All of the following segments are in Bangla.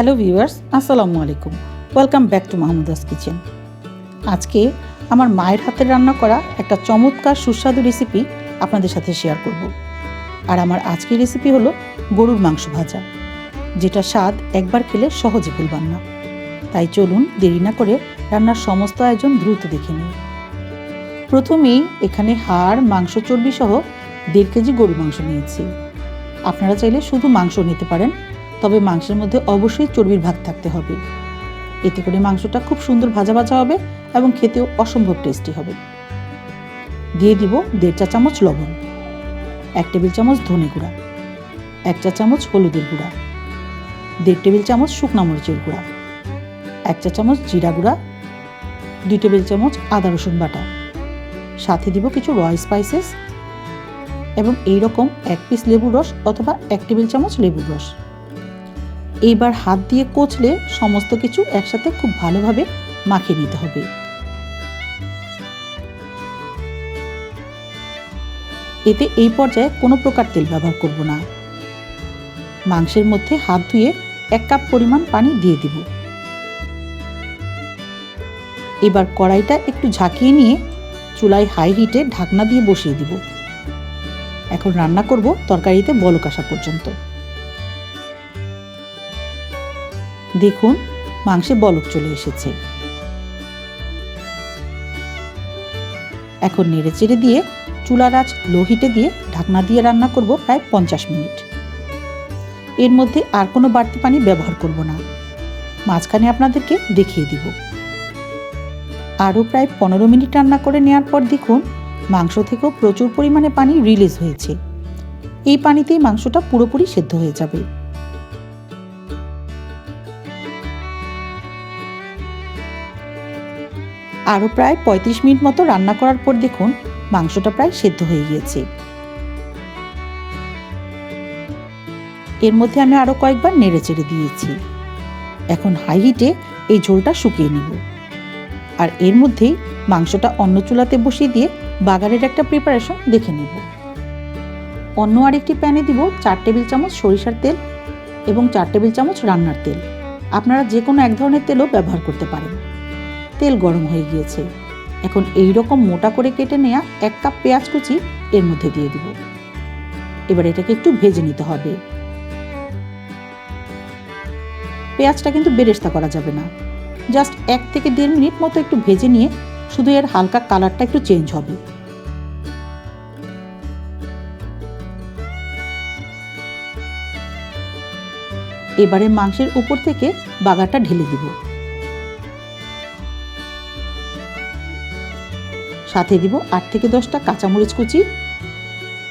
হ্যালো ভিউয়ার্স, আসসালামু আলাইকুম। Welcome back to Mahmuda's kitchen. আজকে আমার মায়ের হাতে রান্না করা একটা চমৎকার সুস্বাদু রেসিপি আপনাদের সাথে শেয়ার করব। আর আমার আজকের রেসিপি হলো গরুর মাংস ভাজা যেটা স্বাদ একবার খেলে সহজে ভুলবান না। তাই চলুন দেরি না করে রান্নার সমস্ত আয়োজন দ্রুত দেখে নিই। প্রথমেই এখানে হাড়, মাংস চর্বি সহ দেড় কেজি গরু মাংস নিয়েছি। আপনারা চাইলে শুধু মাংস নিতে পারেন তবে মাংসের মধ্যে অবশ্যই চর্বির ভাগ থাকতে হবে। এতে করে মাংসটা খুব সুন্দর ভাজা ভাজা হবে এবং খেতেও অসম্ভব টেস্টি হবে। দিয়ে দিব দেড় চা চামচ লবণ, এক টেবিল চামচ ধনে গুঁড়া, এক চা চামচ হলুদের গুঁড়া, দেড় টেবিল চামচ শুকনা মরিচের গুঁড়া, এক চা চামচ জিরা গুঁড়া, দুই টেবিল চামচ আদা রসুন বাটা। সাথে দিব কিছু রয় স্পাইসেস এবং এই রকম এক পিস লেবুর রস অথবা এক টেবিল চামচ লেবুর রস। এইবার হাত দিয়ে কচলে সমস্ত কিছু একসাথে খুব ভালোভাবে মাখিয়ে নিতে হবে। এতে এই পর্যায়ে কোনো প্রকার তেল ব্যবহার করব না। মাংসের মধ্যে হাত ধুয়ে এক কাপ পরিমাণ পানি দিয়ে দিব। এবার কড়াইটা একটু ঝাঁকিয়ে নিয়ে চুলায় হাই হিটে ঢাকনা দিয়ে বসিয়ে দিব। এখন রান্না করব তরকারিতে বলক আসা পর্যন্ত। দেখুন, মাংসে বলক চলে এসেছে। এখন নেড়ে চেড়ে দিয়ে চুলার আঁচ লো হিটে দিয়ে ঢাকনা দিয়ে রান্না করব প্রায় পঞ্চাশ মিনিট। এর মধ্যে আর কোনো বাড়তি পানি ব্যবহার করব না। মাঝখানে আপনাদেরকে দেখিয়ে দিব। আরও প্রায় পনেরো মিনিট রান্না করে নেওয়ার পর দেখুন, মাংস থেকেও প্রচুর পরিমাণে পানি রিলিজ হয়েছে। এই পানিতেই মাংসটা পুরোপুরি সেদ্ধ হয়ে যাবে। আরও প্রায় পঁয়ত্রিশ মিনিট মতো রান্না করার পর দেখুন, মাংসটা প্রায় সেদ্ধ হয়ে গিয়েছে। এর মধ্যে আমি আরও কয়েকবার নেড়ে চেড়ে দিয়েছি। এখন হাই হিটে এই ঝোলটা শুকিয়ে নিব। আর এর মধ্যেই মাংসটা অন্য চুলাতে বসিয়ে দিয়ে বাগারের একটা প্রিপারেশন দেখে নেব। অন্য আরেকটি প্যানে দিব চার টেবিল চামচ সরিষার তেল এবং চার টেবিল চামচ রান্নার তেল। আপনারা যে কোনো এক ধরনের তেলও ব্যবহার করতে পারেন। তেল গরম হয়ে গিয়েছে। এখন এই রকম মোটা করে কেটে নেওয়া এক কাপ পেঁয়াজ কুচি এর মধ্যে দিয়ে দিব। এবার এটাকে একটু ভেজে নিতে হবে। পেঁয়াজটা কিন্তু বেরেস্তা করা যাবে না। জাস্ট এক থেকে দেড় মিনিট মতো একটু ভেজে নিয়ে শুধু এর হালকা কালারটা একটু চেঞ্জ হবে। এবারে মাংসের উপর থেকে বাগারটা ঢেলে দিব। সাথে দিব আট থেকে দশটা কাঁচামরিচ কুচি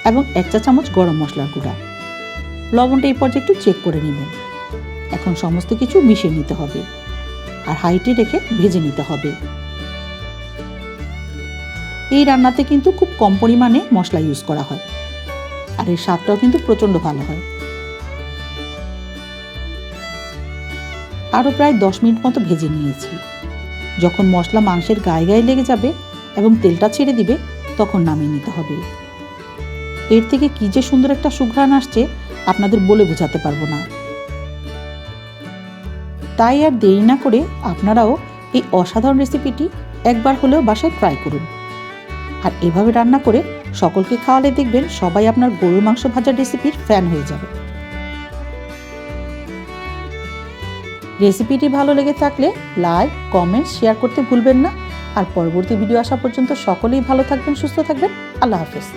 এবং এক চা চামচ গরম মশলার গুঁড়া। লবণটা এই পর্যায়ে একটু চেক করে নেবেন। এখন সমস্ত কিছু মিশিয়ে নিতে হবে আর হাইটে রেখে ভেজে নিতে হবে। এই রান্নাতে কিন্তু খুব কম পরিমাণে মশলা ইউজ করা হয় আর এর স্বাদটাও কিন্তু প্রচণ্ড ভালো হয়। আরও প্রায় দশ মিনিট মতো ভেজে নিয়েছি। যখন মশলা মাংসের গায়ে গায়ে লেগে যাবে এবং তেলটা ছেড়ে দিবে, তখন নামিয়ে নিতে হবে। এর থেকে কী যে সুন্দর একটা সুঘ্রাণ আসছে, আপনাদের বলে বোঝাতে পারব না। তাই আর দেরি না করে আপনারাও এই অসাধারণ রেসিপিটি একবার হলেও বাসায় ট্রাই করুন। আর এভাবে রান্না করে সকলকে খাওয়ালে দেখবেন সবাই আপনার গরুর মাংস ভাজার রেসিপির ফ্যান হয়ে যাবে। রেসিপিটি ভালো লেগে থাকলে লাইক কমেন্ট শেয়ার করতে ভুলবেন না। আর পরবর্তী ভিডিও আসা পর্যন্ত সকলেই ভালো থাকবেন সুস্থ থাকবেন। আল্লাহ হাফেজ।